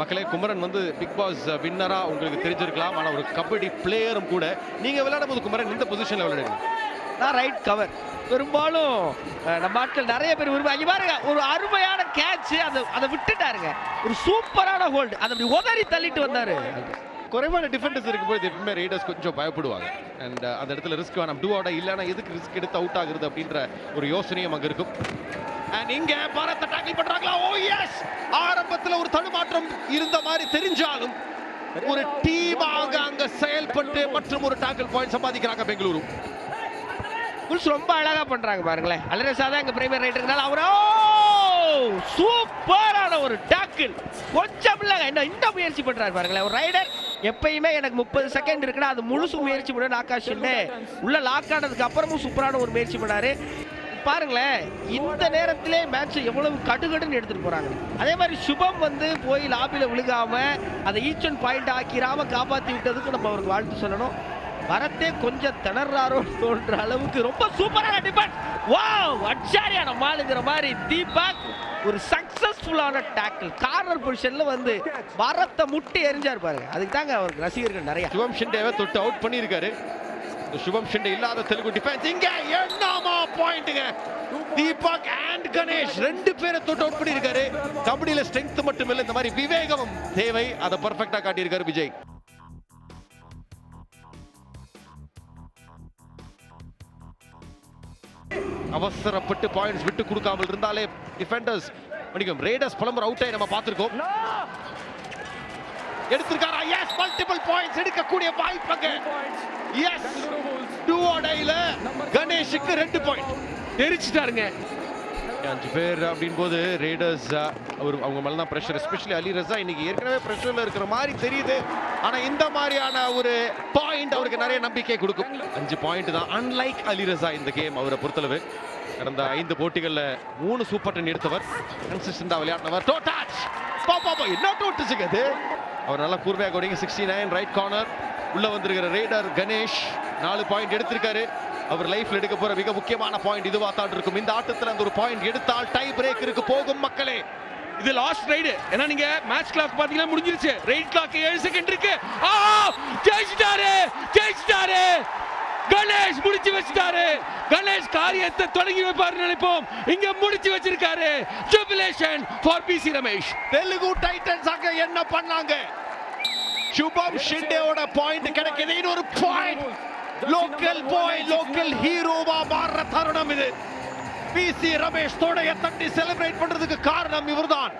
மக்களே குமரன் வந்து big pass வின்னரா உங்களுக்கு தெரிஞ்சிருக்கலாம். ஆனா ஒரு கபடி பிளேயரும் கூட நீங்க விளையாடும் போது குமரன் இந்த பொசிஷன்ல விளையாடுங்க நான் ரைட் கவர் பெரும்பாலும் நம்ம ஆட்கள் நிறைய பேர் விரும்புவாங்க பாருங்க ஒரு அருமையான கேட்ச் அதை அதை விட்டுட்டாருங்க. ஒரு சூப்பரான ஹோல்டு அதை அப்படி உதறி தள்ளிட்டு வந்தாரு. குறைவான டிஃபெண்டர்ஸ் இருக்கும்போது எப்பவுமே ரைடர்ஸ் கொஞ்சம் பயப்படுவாங்க. அண்ட் uh, அந்த இடத்துல ரிஸ்க் வேணாம். டூ ஆட இல்லைன்னா எதுக்கு ரிஸ்க் எடுத்து அவுட் ஆகுறது அப்படின்ற ஒரு யோசனையும் அங்கே இருக்கும். அண்ட் இங்க பாரத்தை டாக்கிள் பண்றாங்களா? Oh, ஓ எஸ் ஆரம்பத்துல ஒரு தடுமாற்றம் இருந்த மாதிரி தெரிஞ்சாலும் ஒரு டீமாக அங்க செயல்பட்டு மற்றும் ஒரு டாக்கிள் பாயிண்ட் சம்பாதிக்கிறாங்க பெங்களூரு. புல்ஸ் ரொம்ப அழகா பண்றாங்க பாருங்களேன். அலரசா தான் எங்க பிரைமரி ரைட்டர்னால அவரோ சூப்பரான ஒரு டாக்கிள் கொஞ்சம் இல்லைங்க இந்த இந்த முயற்சி பண்றாரு பாருங்களேன். ஒரு ரைடர் எப்பயுமே எனக்கு முப்பது செகண்ட் இருக்குன்னா அது முழுசு முயற்சி பண்ண ஆகாஷ் இல்லை உள்ள லாக் ஆனதுக்கு அப்புறமும் சூப்பரான ஒரு முயற்சி பண்ணாரு. பாருங்களேன் இந்த நேரத்திலே மேட்ச் எவ்வளவு கடுகடுன்னு எடுத்துட்டு போறாங்க. அதே மாதிரி சுபம் வந்து போய் லாபியில விழுகாம அதை ஈச் ஒன் பாயிண்ட் ஆக்கிராம காப்பாத்தி விட்டதுக்கு நம்ம அவருக்கு வாழ்த்து சொல்லணும். வரத்தே கொஞ்சம் திணறாரோ தோன்ற அளவுக்கு ரொம்ப சூப்பரான டிபெண்ட் வாவ் அச்சாரியான மாளுங்கிற மாதிரி தீபக் ஒரு சக்சஸ்ஃபுல்லான டேக்கிள் கார்னர் பொசிஷன்ல வந்து வரத்தை முட்டி எரிஞ்சார் பாருங்க. அதுக்கு தாங்க அவருக்கு ரசிகர்கள் நிறைய. சிவம் ஷிண்டேவை தொட்டு அவுட் பண்ணியிருக்காரு. சுபம் ஷிண்டே இல்லாத தெலுங்கு டிஃபென்ஸ் இங்க என்னமா பாயிண்ட்டுங்க தீபக் அண்ட் கணேஷ் ரெண்டு பேரை தொட்டு அவுட் பண்ணியிருக்காரு. கபடியில ஸ்ட்ரென்த் மட்டும் இல்லை இந்த மாதிரி விவேகமும் தேவை. அதை பர்ஃபெக்டா காட்டியிருக்காரு விஜய். அவசரப்பட்டு பாயிண்ட்ஸ் விட்டு கொடுக்காமல் இருந்தாலே டிஃபெண்டர்ஸ் மணிக்கும் ரேடர்ஸ் புலம்பர் அவுட் ஆகி நம்ம பார்த்திருக்கோம். எடுத்திருக்காரா? எஸ் மல்டிபிள் பாயிண்ட்ஸ் எடுக்கக்கூடிய வாய்ப்பங்க எஸ் டூ அடையில கணேஷுக்கு ரெண்டு பாயிண்ட் தெரிச்சிட்டாருங்க அஞ்சு பேர் அப்படின் போது ரேடர்ஸ் அவர் அவங்க மேலே தான் ப்ரெஷர் எஸ்பெஷலி அலி ரசா இன்னைக்கு ஏற்கனவே ப்ரெஷரில் இருக்கிற மாதிரி தெரியுது. ஆனால் இந்த மாதிரியான ஒரு பாயிண்ட் அவருக்கு நிறைய நம்பிக்கை கொடுக்கும். அஞ்சு பாயிண்ட் தான். அன்லைக் அலி ரசா இந்த கேம் அவரை பொறுத்தளவு. கடந்த ஐந்து போட்டிகளில் மூணு சூப்பர் டென் எடுத்தவர். கன்சிஸ்டண்டாக விளையாடினவர். டோட்டாச் பாப்பா என்ன டோட்டுச்சுங்க அது? அவர் நல்லா கூர்மையாக கோடிங்க சிக்ஸ்டி நைன் ரைட் கார்னர் உள்ளே வந்திருக்கிற ரேடர் கணேஷ் நாலு பாயிண்ட் எடுத்திருக்காரு. அவர் லைஃப்ல எடுக்க போற மிக முக்கியமான பாயிண்ட் இதுவா தான் இருக்கும். இந்த ஆட்டத்துல அந்த ஒரு பாயிண்ட் எடுத்தால் டை பிரேக்கிற்கு போகும் மக்களே. இது லாஸ்ட் ரைடு ஏன்னா நீங்க மேட்ச் கிளாக் பாத்தீங்கன்னா முடிஞ்சிருச்சு. ரைட் கிளாக் ஏழு செகண்ட் இருக்கு. ஆ ஜெயிச்சிட்டாரு. ஜெயிச்சிட்டாரு. கணேஷ் முடிச்சு வச்சிட்டாரு. கணேஷ் காரியத்தை தொடங்கி வைப்பாரு நினைப்போம். இங்க முடிச்சு வச்சிருக்காரு. Jubilation for PC Ramesh Telugu titans ஆக என்ன பண்ணாங்க? சுபம் ஷிண்டேவோட பாயிண்ட் கிடைக்குது. இன்னொரு பாயிண்ட் லோக்கல் பாய் லோக்கல் ஹீரோவா மாறுற தருணம் இது பி சி ரமேஷ் தோடைய தட்டி செலிப்ரேட் பண்றதுக்கு காரணம் இவர்தான்